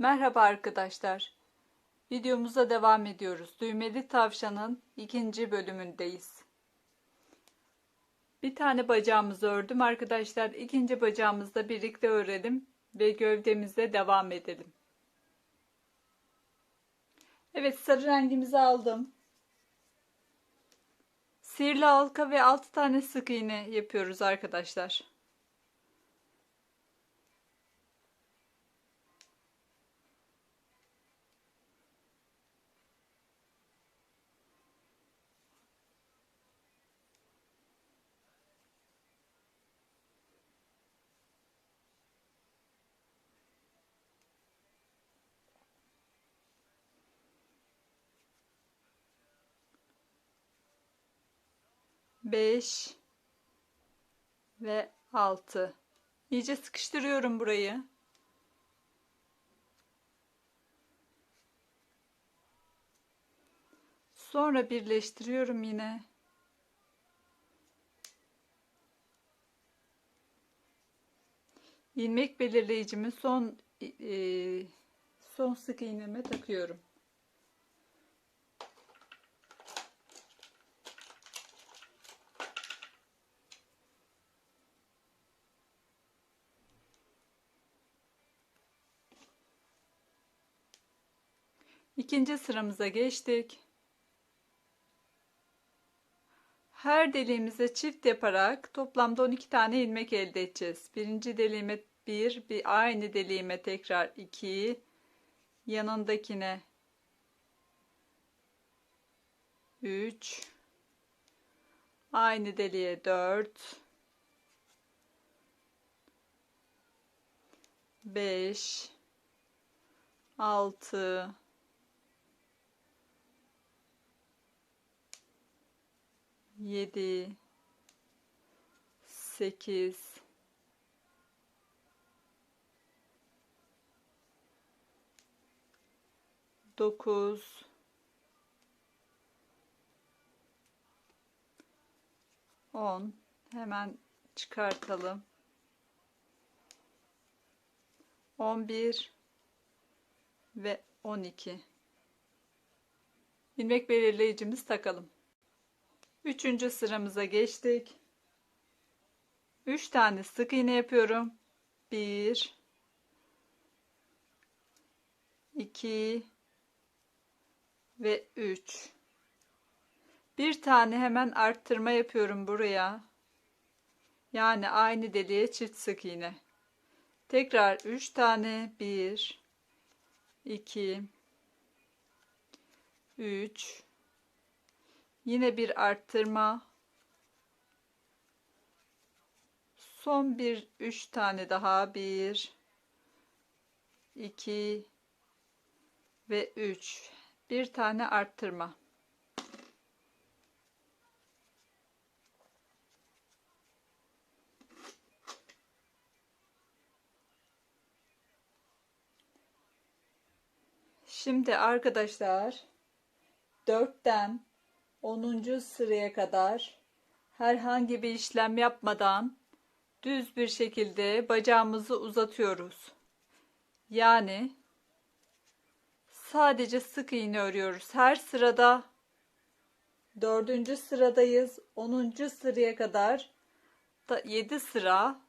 Merhaba arkadaşlar. Videomuza devam ediyoruz. Düğmeli tavşanın ikinci bölümündeyiz. Bir tane bacağımızı ördüm arkadaşlar. İkinci bacağımızı da birlikte örelim ve gövdemize devam edelim. Evet sarı rengimizi aldım. Sihirli halka ve 6 tane sık iğne yapıyoruz arkadaşlar. Beş ve altı. İyice sıkıştırıyorum burayı. Sonra birleştiriyorum yine. İlmek belirleyicimi son e, son sık iğneme takıyorum. İkinci sıramıza geçtik. Her deliğimize çift yaparak toplamda 12 tane ilmek elde edeceğiz. Birinci deliğime 1, bir aynı deliğime tekrar 2, yanındakine 3, aynı deliğe 4, 5, 6, yedi, sekiz, dokuz, on. Hemen çıkartalım. On bir ve on iki. İlmek belirleyicimiz takalım. Üçüncü sıramıza geçtik. Üç tane sık iğne yapıyorum. Bir, iki ve üç. Bir tane hemen arttırma yapıyorum buraya. Yani aynı deliğe çift sık iğne. Tekrar üç tane. Bir, iki, üç. Yine bir arttırma. Son bir üç tane daha. Bir, iki ve üç. Bir tane arttırma. Şimdi arkadaşlar dörtten 10. sıraya kadar herhangi bir işlem yapmadan düz bir şekilde bacağımızı uzatıyoruz. Yani sadece sık iğne örüyoruz. Her sırada 4. sıradayız. 10. sıraya kadar da 7 sıra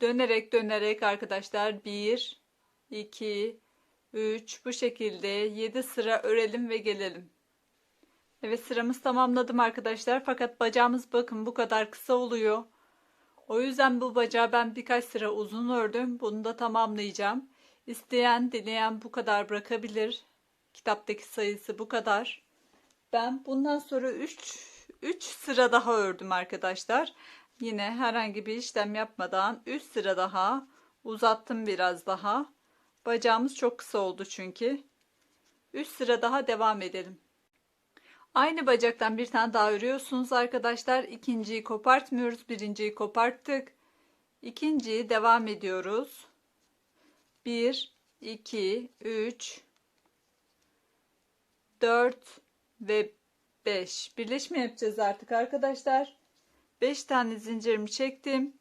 dönerek dönerek arkadaşlar 1 2 3 bu şekilde 7 sıra örelim ve gelelim. Evet sıramız tamamladım arkadaşlar. Fakat bacağımız bakın bu kadar kısa oluyor. O yüzden bu bacağı ben birkaç sıra uzun ördüm. Bunu da tamamlayacağım. İsteyen, dileyen bu kadar bırakabilir. Kitaptaki sayısı bu kadar. Ben bundan sonra 3 3 sıra daha ördüm arkadaşlar. Yine herhangi bir işlem yapmadan 3 sıra daha uzattım biraz daha. Bacağımız çok kısa oldu çünkü. 3 sıra daha devam edelim. Aynı bacaktan bir tane daha örüyorsunuz arkadaşlar. İkinciyi kopartmıyoruz. Birinciyi koparttık. İkinciyi devam ediyoruz. 1, 2, 3, 4 ve 5. Birleşme yapacağız artık arkadaşlar. 5 tane zincirimi çektim.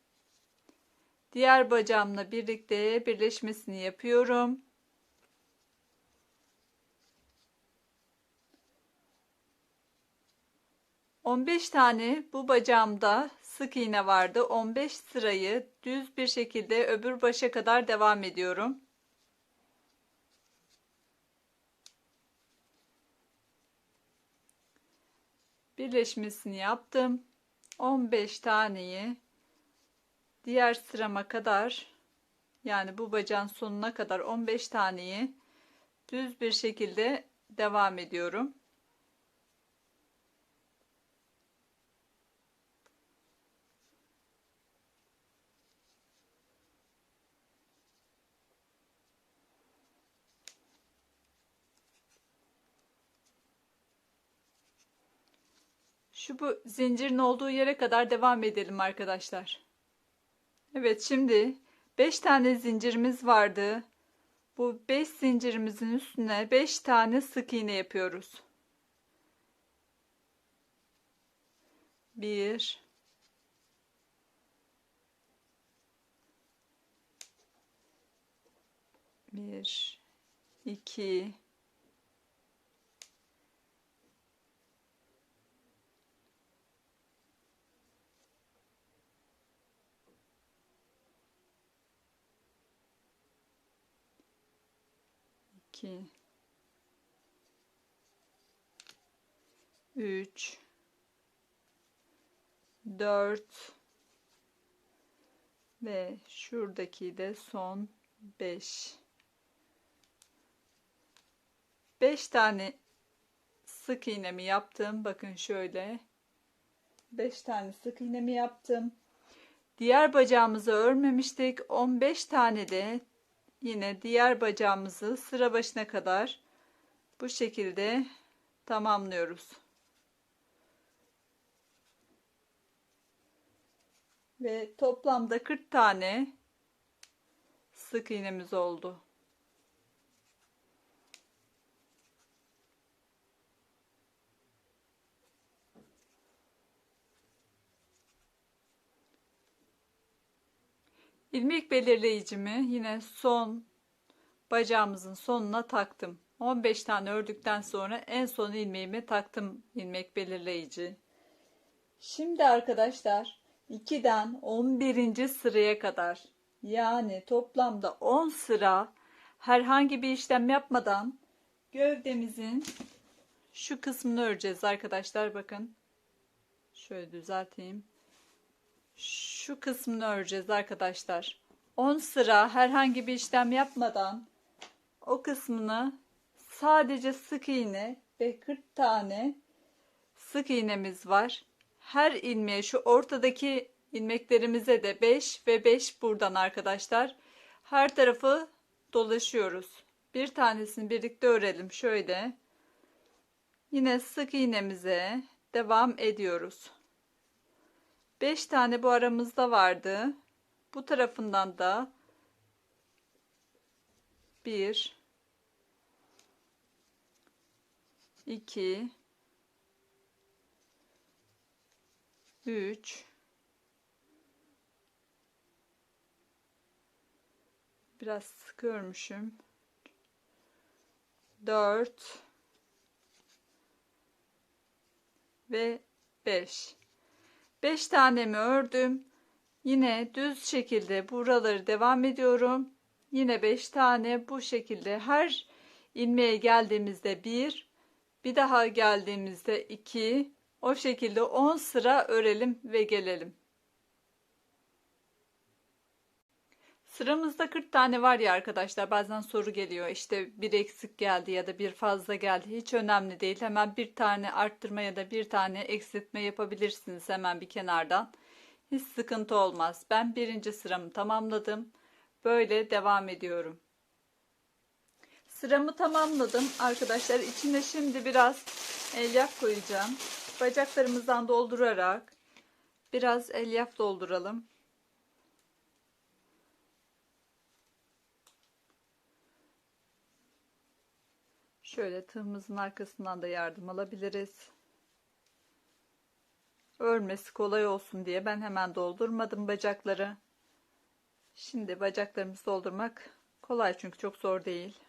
Diğer bacağımla birlikte birleşmesini yapıyorum. 15 tane bu bacağımda sık iğne vardı. 15 sırayı düz bir şekilde öbür başa kadar devam ediyorum. Birleşmesini yaptım. 15 taneyi diğer sırama kadar yani bu bacağın sonuna kadar 15 taneyi düz bir şekilde devam ediyorum. Şu bu zincirin olduğu yere kadar devam edelim arkadaşlar. Evet şimdi 5 tane zincirimiz vardı. Bu 5 zincirimizin üstüne 5 tane sık iğne yapıyoruz. 1 1 2 2 3 4 ve şuradaki de son 5 5 tane sık iğnemi yaptım. Bakın şöyle. 5 tane sık iğnemi yaptım. Diğer bacağımızı örmemiştik. 15 tane de yine diğer bacağımızı sıra başına kadar bu şekilde tamamlıyoruz. Ve toplamda 40 tane sık iğnemiz oldu. İlmek belirleyicimi yine son bacağımızın sonuna taktım. 15 tane ördükten sonra en son ilmeğimi taktım ilmek belirleyici. Şimdi arkadaşlar 2'den 11. sıraya kadar yani toplamda 10 sıra herhangi bir işlem yapmadan gövdemizin şu kısmını öreceğiz arkadaşlar bakın. Şöyle düzelteyim şu kısmını öreceğiz arkadaşlar. 10 sıra herhangi bir işlem yapmadan o kısmını sadece sık iğne ve 40 tane sık iğnemiz var. Her ilmeğe şu ortadaki ilmeklerimize de 5 ve 5 buradan arkadaşlar. Her tarafı dolaşıyoruz. Bir tanesini birlikte örelim şöyle. Yine sık iğnemize devam ediyoruz. 5 tane bu aramızda vardı. Bu tarafından da 1 2 3 Biraz sıkıyormuşum. 4 ve 5 5 tanemi ördüm. Yine düz şekilde buraları devam ediyorum. Yine 5 tane bu şekilde her ilmeğe geldiğimizde 1, bir daha geldiğimizde 2, o şekilde 10 sıra örelim ve gelelim. Sıramızda 40 tane var ya arkadaşlar bazen soru geliyor. İşte bir eksik geldi ya da bir fazla geldi. Hiç önemli değil. Hemen bir tane arttırma ya da bir tane eksiltme yapabilirsiniz hemen bir kenardan. Hiç sıkıntı olmaz. Ben birinci sıramı tamamladım. Böyle devam ediyorum. Sıramı tamamladım. Arkadaşlar içine şimdi biraz elyaf koyacağım. Bacaklarımızdan doldurarak biraz elyaf dolduralım Şöyle tığımızın arkasından da yardım alabiliriz. Örmesi kolay olsun diye ben hemen doldurmadım bacakları. Şimdi bacaklarımızı doldurmak kolay çünkü çok zor değil.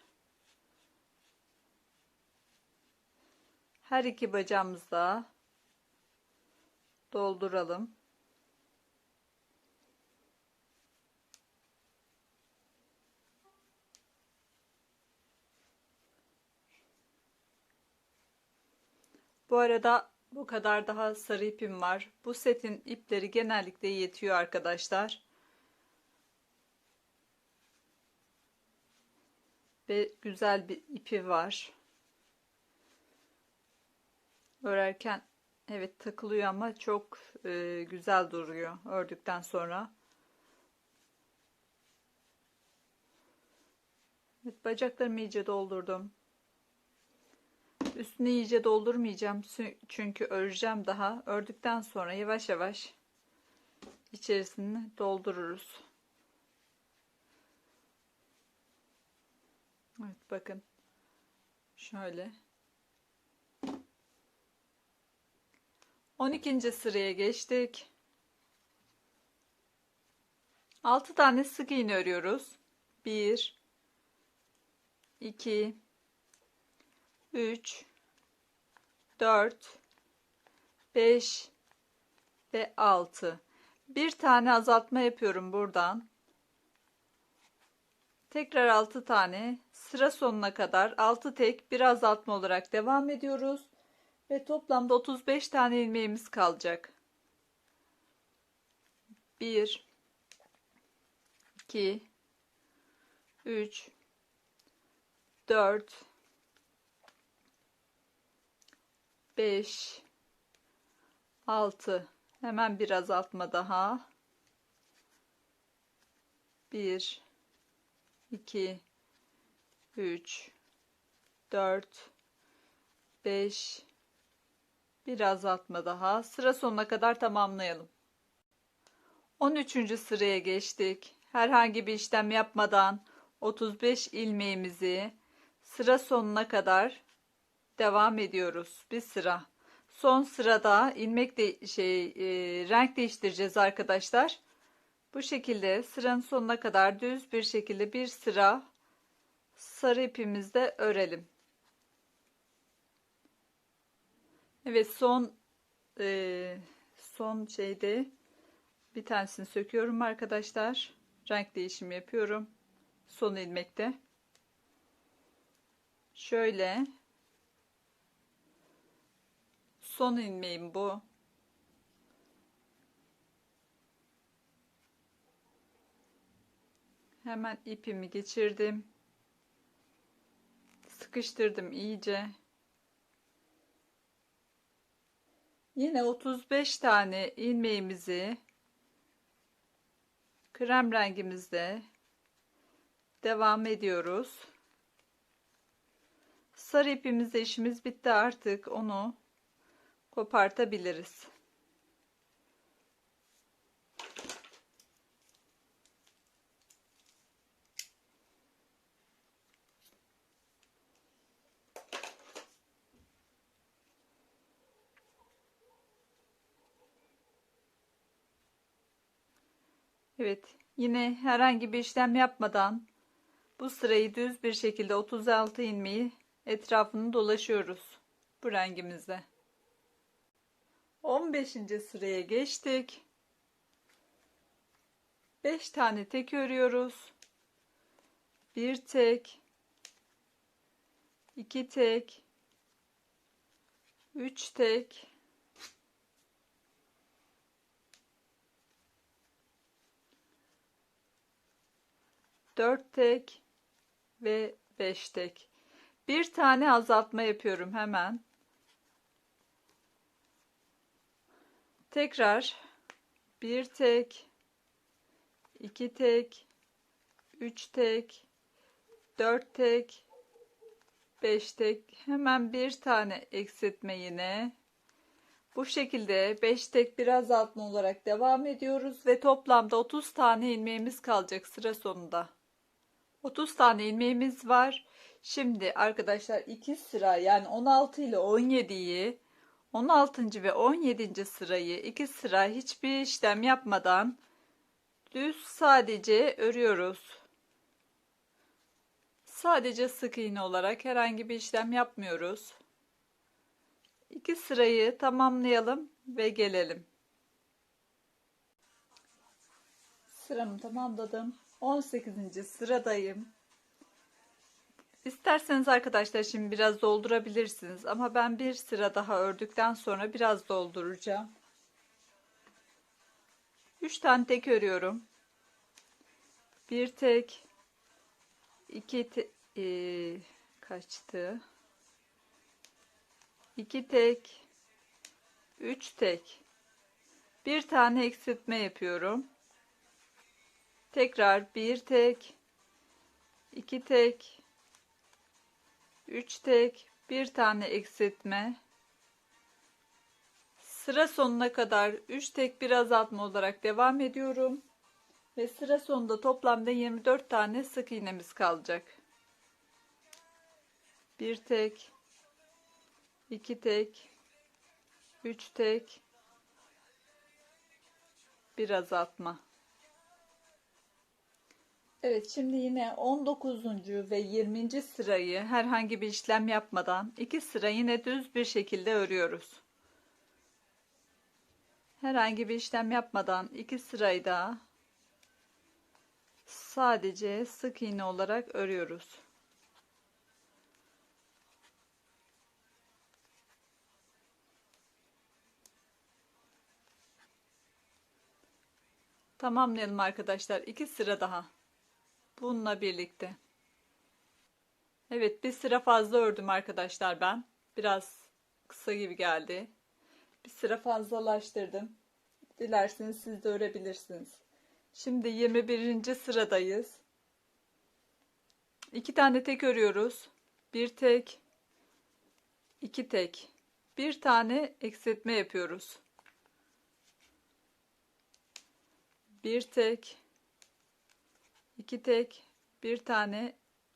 Her iki bacağımızda dolduralım. Bu arada bu kadar daha sarı ipim var. Bu setin ipleri genellikle yetiyor arkadaşlar. Ve güzel bir ipi var. Örerken evet takılıyor ama çok e, güzel duruyor ördükten sonra. Evet, bacaklarımı iyice doldurdum. Üstünü iyice doldurmayacağım çünkü öreceğim daha. Ördükten sonra yavaş yavaş içerisini doldururuz. Evet bakın. Şöyle. 12. sıraya geçtik. 6 tane sık iğne örüyoruz. 1 2 3 4 5 ve 6 bir tane azaltma yapıyorum buradan. Tekrar 6 tane. Sıra sonuna kadar 6 tek bir azaltma olarak devam ediyoruz. Ve toplamda 35 tane ilmeğimiz kalacak. 1 2 3 4 5 6 hemen bir azaltma daha. 1 2 3 4 5 bir azaltma daha. Sıra sonuna kadar tamamlayalım. 13. sıraya geçtik. Herhangi bir işlem yapmadan 35 ilmeğimizi sıra sonuna kadar devam ediyoruz bir sıra. Son sırada ilmek de şey e, renk değiştireceğiz arkadaşlar. Bu şekilde sıranın sonuna kadar düz bir şekilde bir sıra sarı ipimizde örelim. Evet son e, son şeyde bir tanesini söküyorum arkadaşlar. Renk değişimi yapıyorum. Son ilmekte. Şöyle Son ilmeğim bu. Hemen ipimi geçirdim. Sıkıştırdım iyice. Yine 35 tane ilmeğimizi krem rengimizde devam ediyoruz. Sarı ipimizde işimiz bitti artık. Onu kopartabiliriz. Evet, yine herhangi bir işlem yapmadan bu sırayı düz bir şekilde 36 ilmeği etrafını dolaşıyoruz bu rengimizde. 15. sıraya geçtik. 5 tane tek örüyoruz. 1 tek 2 tek 3 tek dört tek ve beş tek. Bir tane azaltma yapıyorum hemen. Tekrar bir tek, iki tek, üç tek, dört tek, beş tek. Hemen bir tane eksiltme yine. Bu şekilde 5 tek biraz altın olarak devam ediyoruz ve toplamda 30 tane ilmeğimiz kalacak sıra sonunda. 30 tane ilmeğimiz var. Şimdi arkadaşlar 2 sıra yani 16 ile 17'yi 16. ve 17. sırayı iki sıra hiçbir işlem yapmadan düz sadece örüyoruz. Sadece sık iğne olarak herhangi bir işlem yapmıyoruz. İki sırayı tamamlayalım ve gelelim. Sıramı tamamladım. 18. sıradayım. İsterseniz arkadaşlar şimdi biraz doldurabilirsiniz ama ben bir sıra daha ördükten sonra biraz dolduracağım. 3 tane tek örüyorum. Bir tek, iki te, e, kaçtı? İki tek, üç tek. Bir tane eksiltme yapıyorum. Tekrar bir tek, iki tek, üç tek, bir tane eksiltme. Sıra sonuna kadar 3 tek bir azaltma olarak devam ediyorum. Ve sıra sonunda toplamda 24 tane sık iğnemiz kalacak. Bir tek, iki tek, üç tek, bir azaltma. Evet şimdi yine 19. ve 20. sırayı herhangi bir işlem yapmadan iki sıra yine düz bir şekilde örüyoruz. Herhangi bir işlem yapmadan iki sırayı da sadece sık iğne olarak örüyoruz. Tamamlayalım arkadaşlar. iki sıra daha. Bununla birlikte. Evet bir sıra fazla ördüm arkadaşlar ben. Biraz kısa gibi geldi. Bir sıra fazlalaştırdım. Dilerseniz siz de örebilirsiniz. Şimdi 21. sıradayız. İki tane tek örüyoruz. Bir tek, iki tek. Bir tane eksiltme yapıyoruz. Bir tek, iki tek, bir tane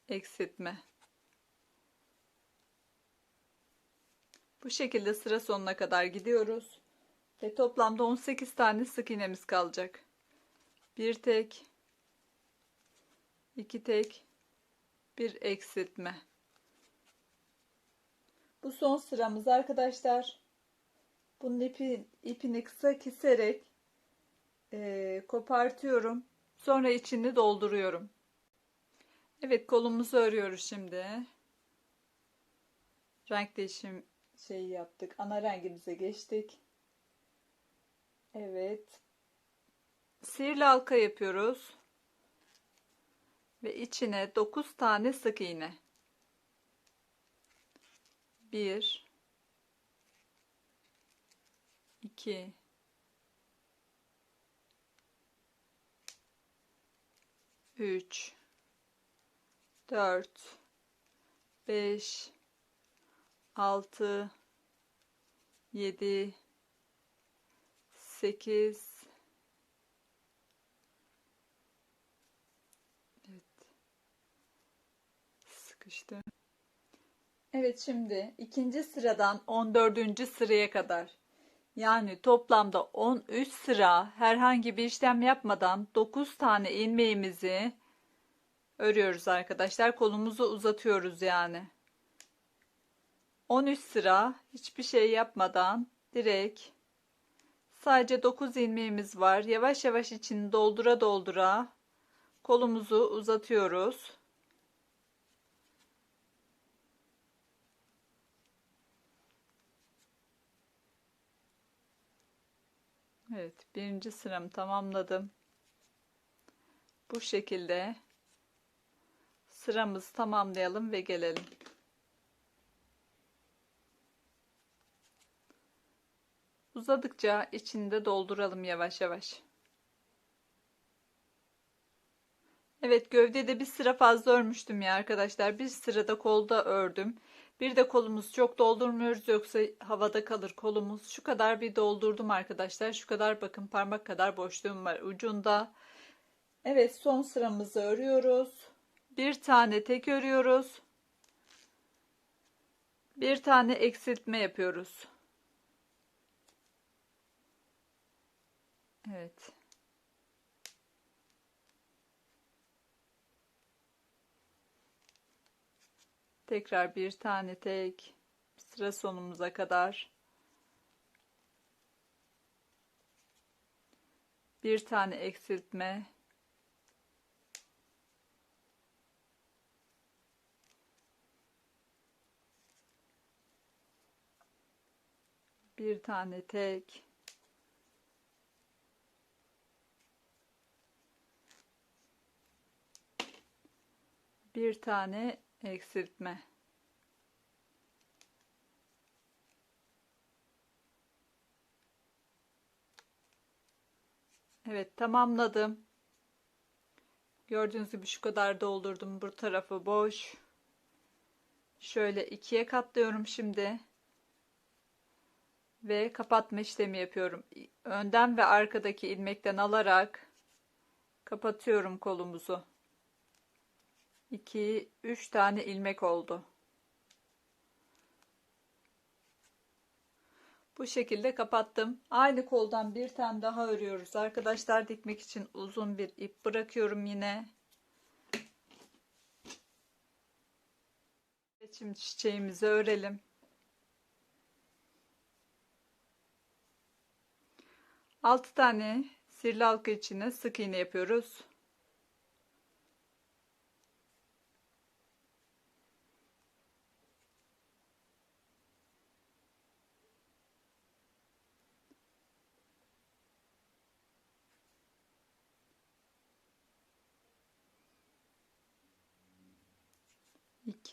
eksiltme. Bu şekilde sıra sonuna kadar gidiyoruz. Ve toplamda 18 tane sık iğnemiz kalacak. Bir tek, iki tek, bir eksiltme. Bu son sıramız arkadaşlar. Bunun ipi, ipini kısa keserek e, kopartıyorum. Sonra içini dolduruyorum. Evet kolumuzu örüyoruz şimdi. Renk değişim şeyi yaptık. Ana rengimize geçtik. Evet. Sihirli halka yapıyoruz. Ve içine 9 tane sık iğne. 1 2 3 4 5 6 7 8 Evet. Sıkıştı. Evet şimdi ikinci sıradan 14. sıraya kadar yani toplamda 13 sıra herhangi bir işlem yapmadan 9 tane ilmeğimizi örüyoruz arkadaşlar. Kolumuzu uzatıyoruz yani. 13 sıra hiçbir şey yapmadan direkt sadece 9 ilmeğimiz var. Yavaş yavaş içini doldura doldura kolumuzu uzatıyoruz. Evet, birinci sıramı tamamladım. Bu şekilde sıramızı tamamlayalım ve gelelim. Uzadıkça içinde dolduralım yavaş yavaş. Evet gövdede bir sıra fazla örmüştüm ya arkadaşlar. Bir sırada kolda ördüm. Bir de kolumuz çok doldurmuyoruz yoksa havada kalır kolumuz. Şu kadar bir doldurdum arkadaşlar. Şu kadar bakın parmak kadar boşluğum var ucunda. Evet son sıramızı örüyoruz. Bir tane tek örüyoruz. Bir tane eksiltme yapıyoruz. Evet. tekrar bir tane tek sıra sonumuza kadar. Bir tane eksiltme. Bir tane tek. Bir tane eksiltme Evet tamamladım. Gördüğünüz gibi şu kadar doldurdum. Bu tarafı boş. Şöyle ikiye katlıyorum şimdi. Ve kapatma işlemi yapıyorum. Önden ve arkadaki ilmekten alarak kapatıyorum kolumuzu. 2 3 tane ilmek oldu. Bu şekilde kapattım. Aynı koldan bir tane daha örüyoruz. Arkadaşlar dikmek için uzun bir ip bırakıyorum yine. Şimdi çiçeğimizi örelim. Altı tane sirli halka içine sık iğne yapıyoruz.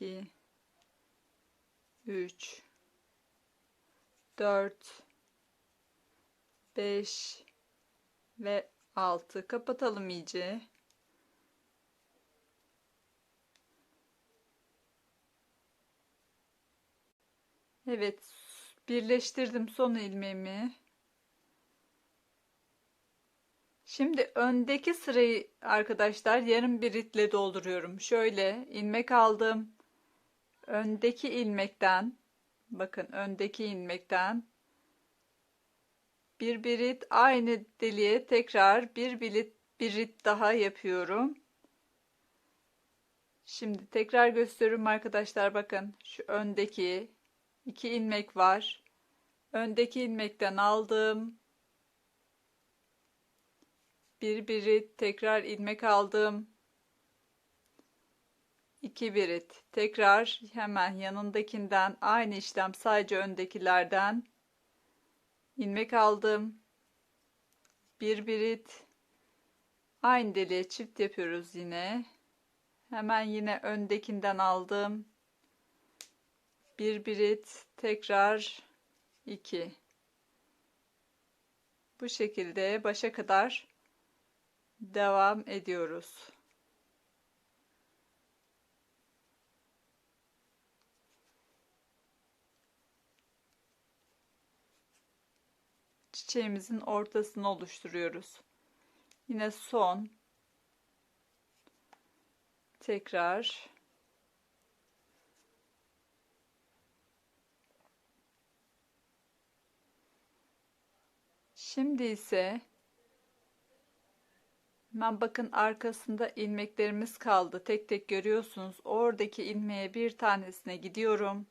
İki, üç, dört, beş ve altı. Kapatalım iyice. Evet, birleştirdim son ilmeğimi. Şimdi öndeki sırayı arkadaşlar yarım bir itle dolduruyorum. Şöyle ilmek aldım. Öndeki ilmekten bakın öndeki ilmekten bir birit aynı deliğe tekrar bir birit birit daha yapıyorum. Şimdi tekrar gösteriyorum arkadaşlar bakın şu öndeki iki ilmek var. Öndeki ilmekten aldım bir birit tekrar ilmek aldım 2 birit. Tekrar hemen yanındakinden aynı işlem sadece öndekilerden ilmek aldım. Bir birit. Aynı deliğe çift yapıyoruz yine. Hemen yine öndekinden aldım. Bir birit. Tekrar 2 bu şekilde başa kadar devam ediyoruz. Çiçeğimizin ortasını oluşturuyoruz. Yine son tekrar Şimdi ise Hemen bakın arkasında ilmeklerimiz kaldı. Tek tek görüyorsunuz. Oradaki ilmeğe bir tanesine gidiyorum.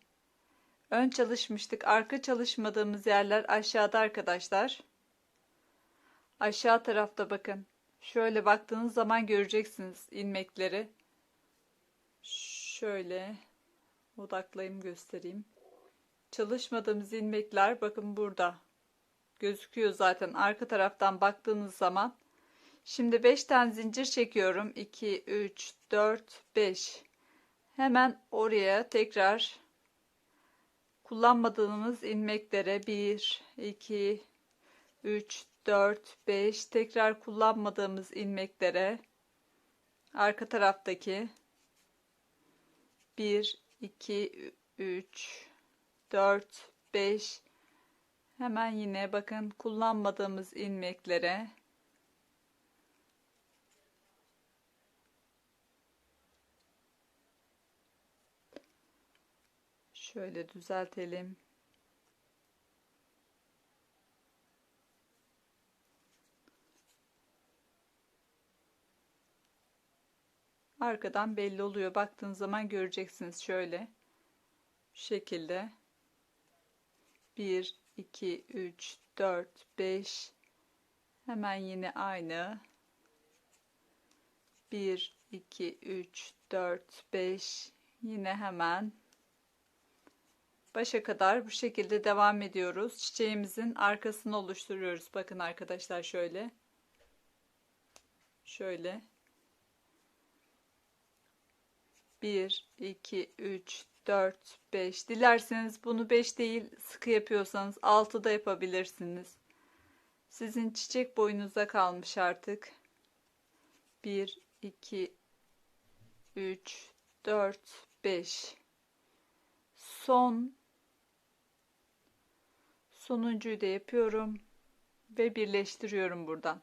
Ön çalışmıştık. Arka çalışmadığımız yerler aşağıda arkadaşlar. Aşağı tarafta bakın. Şöyle baktığınız zaman göreceksiniz ilmekleri. Şöyle odaklayayım göstereyim. Çalışmadığımız ilmekler bakın burada. Gözüküyor zaten arka taraftan baktığınız zaman Şimdi 5 tane zincir çekiyorum. 2, 3, 4, 5. Hemen oraya tekrar kullanmadığımız ilmeklere 1, 2, 3, 4, 5 tekrar kullanmadığımız ilmeklere arka taraftaki 1, 2, 3, 4, 5 hemen yine bakın kullanmadığımız ilmeklere Şöyle düzeltelim. Arkadan belli oluyor. Baktığınız zaman göreceksiniz şöyle. Şu şekilde. 1, 2, 3, 4, 5. Hemen yine aynı. 1, 2, 3, 4, 5. Yine hemen başa kadar bu şekilde devam ediyoruz. Çiçeğimizin arkasını oluşturuyoruz. Bakın arkadaşlar şöyle. Şöyle. 1, 2, 3, 4, 5. Dilerseniz bunu 5 değil sıkı yapıyorsanız 6 da yapabilirsiniz. Sizin çiçek boyunuza kalmış artık. 1, 2, 3, 4, 5. Son sonuncuyu da yapıyorum ve birleştiriyorum buradan.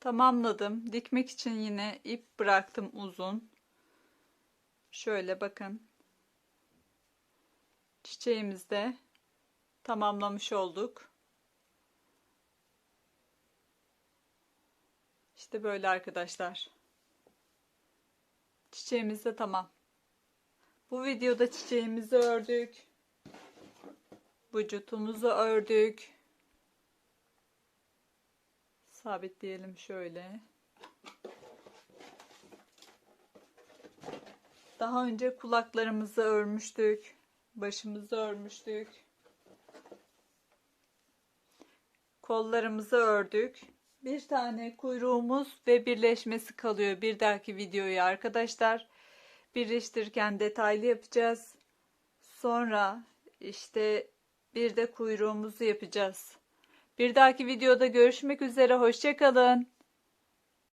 Tamamladım. Dikmek için yine ip bıraktım uzun. Şöyle bakın. Çiçeğimizde tamamlamış olduk. İşte böyle arkadaşlar. Çiçeğimiz de tamam. Bu videoda çiçeğimizi ördük. Vücutumuzu ördük. Sabitleyelim şöyle. Daha önce kulaklarımızı örmüştük. Başımızı örmüştük. Kollarımızı ördük. Bir tane kuyruğumuz ve birleşmesi kalıyor bir dahaki videoya arkadaşlar. Birleştirirken detaylı yapacağız. Sonra işte bir de kuyruğumuzu yapacağız. Bir dahaki videoda görüşmek üzere. Hoşçakalın.